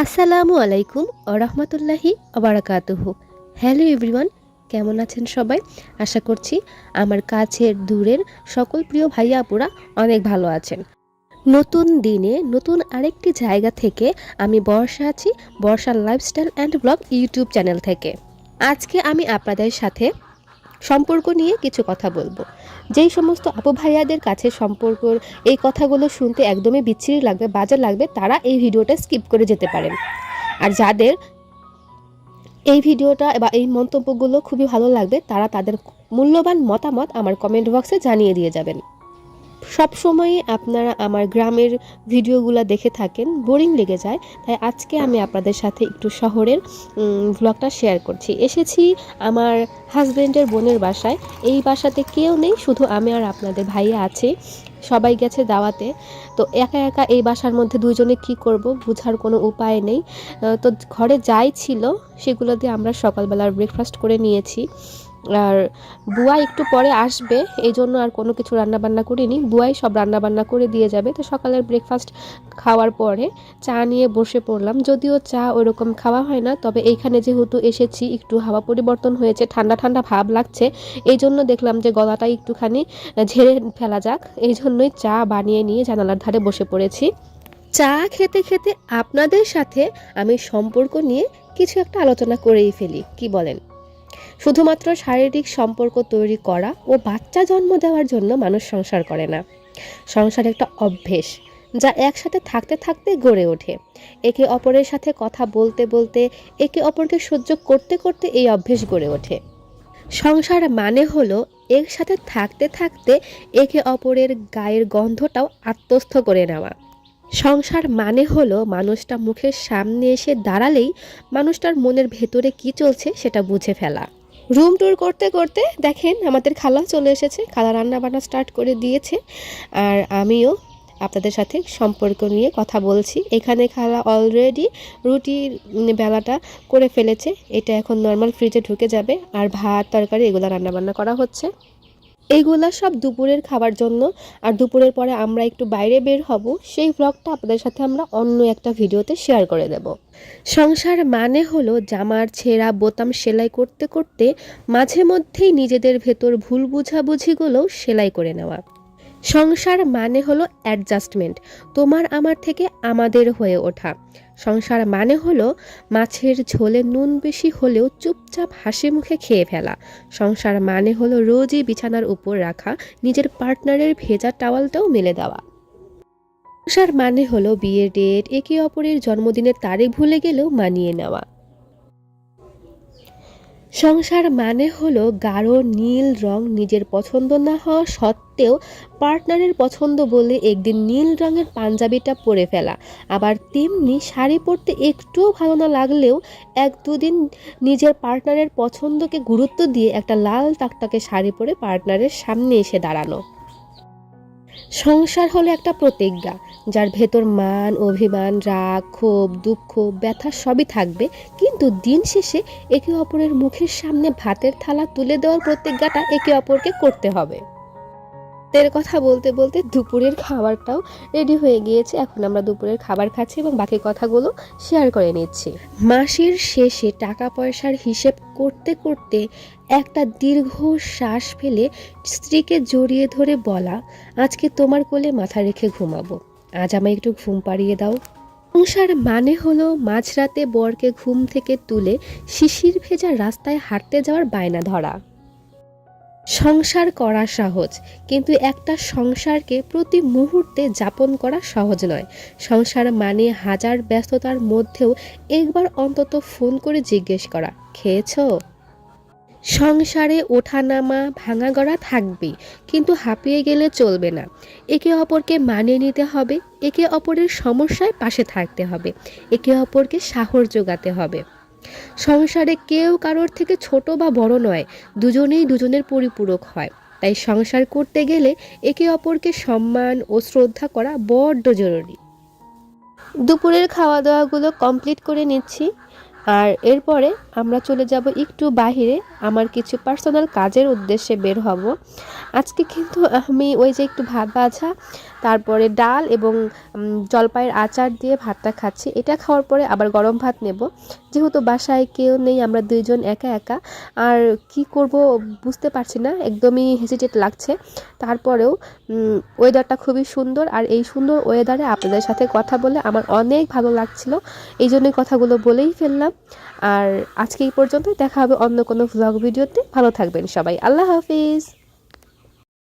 আসসালামু আলাইকুম রহমতুল্লাহি আবরাকাতুহু হ্যালো এভরিওয়ান, কেমন আছেন সবাই? আশা করছি আমার কাছের দূরের সকল প্রিয় ভাইয়া আপুরা অনেক ভালো আছেন। নতুন দিনে নতুন আরেকটি জায়গা থেকে আমি বর্ষা আছি, বর্ষার lifestyle and blog YouTube channel থেকে। আজকে আমি আপনাদের সাথে সম্পর্ক নিয়ে কিছু কথা বলব। যেই সমস্ত আপু ভাইয়াদের কাছে সম্পর্কর এই কথাগুলো শুনতে একদমই বিচ্ছিরি লাগবে বাজার লাগবে, তারা এই ভিডিওটা স্কিপ করে যেতে পারেন। আর যাদের এই ভিডিওটা বা এই মন্তব্যগুলো খুবই ভালো লাগবে, তারা তাদের মূল্যবান মতামত আমার কমেন্ট বক্সে জানিয়ে দিয়ে যাবেন। সব সময় আপনারা আমার গ্রামের ভিডিওগুলো দেখে থাকেন, বোরিং লেগে যায়, তাই আজকে আমি আপনাদের সাথে একটু শহরের ভ্লগটা শেয়ার করছি। এসেছি আমার হাজব্যান্ডের বোনের বাসায়, এই বাসাতে কেউ নেই, শুধু আমি আর আপনাদের ভাইয়া আছে, সবাই গেছে দাওয়াতে। তো একা একা এই বাসার মধ্যে দুইজনে কি করব বুঝার কোনো উপায় নেই। তো ঘরে যাই ছিল, সেগুলো দিয়ে আমরা সকালবেলার ব্রেকফাস্ট করে নিয়েছি। আর বুয়া একটু পরে আসবে এই জন্য আর কোনো কিছু রান্নাবান্না করিনি। বুয়াই সব রান্নাবান্না করে দিয়ে যাবে। তো সকালের ব্রেকফাস্ট খাওয়ার পরে চা নিয়ে বসে পড়লাম। যদিও চা ওরকম খাওয়া হয় না, তবে এইখানে যেহেতু এসেছি, একটু হাওয়া পরিবর্তন হয়েছে, ঠান্ডা ঠান্ডা ভাব লাগছে। এই জন্য দেখলাম যে গলাটা একটুখানি ঝেড়ে ফেলা যাক। এই জন্যই চা বানিয়ে নিয়ে জানালার ধারে বসে পড়েছি। চা খেতে খেতে আপনাদের সাথে আমি সম্পর্ক নিয়ে কিছু একটা আলোচনা করেই ফেলি। কি বলেন? শুধুমাত্র শারীরিক সম্পর্ক তৈরি করা ও বাচ্চা জন্ম দেওয়ার জন্য মানুষ সংসার করে না। সংসার একটা অভ্যেস যা একসাথে থাকতে থাকতে গড়ে ওঠে। একে অপরের সাথে কথা বলতে বলতে, একে অপরকে সহ্য করতে করতে এই অভ্যেস গড়ে ওঠে। সংসার মানে হলো একসাথে থাকতে থাকতে একে অপরের গায়ের গন্ধটাও আত্মস্থ করে নেওয়া। সংসার মানে হলো মানুষটা মুখের সামনে এসে দাঁড়ালেই মানুষটার মনের ভেতরে কি চলছে সেটা বুঝে ফেলা। রুম ট্যুর করতে করতে দেখেন আমাদের খালা চলে এসেছে খালা রান্না বান্না স্টার্ট করে দিয়েছে আর আমিও আপনাদের সাথে সম্পর্ক নিয়ে কথা বলছি। এখানে খালা অলরেডি উম, বেলাটা করে ফেলেছে এটা এখন নর্মাল ফ্রিজে ঢুকে যাবে আর ভাত তরকারি এগুলো রান্নাবান্না করা হচ্ছে। এইগুলা সব দুপুরের খাবার জন্য। আর দুপুরের পরে আমরা একটু বাইরে বের হব। সেই ভ্লগটা আপনাদের সাথে আমরা অন্য একটা ভিডিওতে শেয়ার করে দেব। সংসার মানে হলো জামার ছেঁড়া, বোতাম সেলাই করতে করতে মাঝে মধ্যেই নিজেদের ভেতর ভুল বুঝাবুঝিগুলো সেলাই করে নেওয়া। সংসার মানে হলো অ্যাডজাস্টমেন্ট তোমার আমার থেকে আমাদের হয়ে ওঠা। সংসার মানে হলো মাছের ঝোলে নুন বেশি হলেও চুপচাপ হাসি মুখে খেয়ে ফেলা। সংসার মানে হলো রোজই বিছানার উপর রাখা, নিজের পার্টনারের ভেজা টাওয়ালটাও মেলে দেওয়া। সংসার মানে হলো বিয়ের ডেট, একে অপরের জন্মদিনের তারিখ ভুলে গেলেও মানিয়ে নেওয়া। সংসার মানে হলো গাঢ় নীল রং নিজের পছন্দ না হওয়া সত্ত্বেও পার্টনারের পছন্দ বলে একদিন নীল রঙের পাঞ্জাবিটা পরে ফেলা। আবার তেমনি শাড়ি পরতে একটুও ভালো না লাগলেও এক দুদিন নিজের পার্টনারের পছন্দকে গুরুত্ব দিয়ে একটা লাল টাকটাকে শাড়ি পরে পার্টনারের সামনে এসে দাঁড়ানো। সংসার হলো একটা প্রতিজ্ঞা, যার ভেতর মান, অভিমান, রাগ, ক্ষোভ, দুঃখ, ব্যথা সবই থাকবে। কিন্তু দিন শেষে একে অপরের মুখের সামনে ভাতের থালা তুলে দেওয়ার প্রতিজ্ঞাটা একে অপরকে করতে হবে। এর কথা বলতে বলতে দুপুরের খাবারটাও রেডি হয়ে গিয়েছে। এখন আমরা দুপুরের খাবার খাচ্ছি এবং বাকি কথাগুলো শেয়ার করে নিচ্ছি। মাসের শেষে টাকা পয়সার হিসেব করতে করতে একটা দীর্ঘ শ্বাস ফেলে স্ত্রীকে জড়িয়ে ধরে বলা, আজকে তোমার কোলে মাথা রেখে ঘুমাবো। আজ আমায় একটু ঘুম পাড়িয়ে দাও। সংসার মানে হলো মাঝরাতে বরকে ঘুম থেকে তুলে শিশির ভেজা রাস্তায় হাঁটতে যাওয়ার বায়না ধরা। সংসার করা সহজ, কিন্তু একটা সংসারকে প্রতি মুহূর্তে যাপন করা সহজ নয়। সংসার মানে হাজার ব্যস্ততার মধ্যেও একবার অন্তত ফোন করে জিজ্ঞেস করা, খেয়েছো? সংসারে ওঠানামা ভাঙা গড়া থাকবেই কিন্তু হাঁপিয়ে গেলে চলবে না। একে অপরকে মানিয়ে নিতে হবে, একে অপরের সমস্যায় পাশে থাকতে হবে, একে অপরকে সাহস যোগাতে হবে। সংসারে কেউ কারোর থেকে ছোট বা বড় নয়, দুজনেই দুজনের পরিপূরক হয়। তাই সংসার করতে গেলে একে অপরকে সম্মান ও শ্রদ্ধা করা বড্ড জরুরি। দুপুরের খাওয়া দাওয়াগুলো কমপ্লিট করে নিচ্ছি। আর এরপরে আমরা চলে যাব একটু বাহিরে আমার কিছু পার্সোনাল কাজের উদ্দেশ্যে বের হব। আজকে কিন্তু আমি ওই যে একটু ভাত ভাজা, তারপরে ডাল এবং জলপাইয়ের আচার দিয়ে ভাতটা খাচ্ছি। এটা খাওয়ার পরে আবার গরম ভাত নেব। যেহেতু বাসায় কেউ নেই, আমরা দুইজন একা একা, আর কি করব বুঝতে পারছি না, একদমই হেজিটেট লাগছে। তারপরেও ওয়েদারটা খুবই সুন্দর, আর এই সুন্দর ওয়েদারে আপনাদের সাথে কথা বলে আমার অনেক ভালো লাগছিল। এই জন্যই কথাগুলো বলেই ফেললাম। আর আজকে এই পর্যন্ত দেখা হবে অন্য কোনো ভ্লগ ভিডিওতে। ভালো থাকবেন সবাই। আল্লাহ হাফিজ।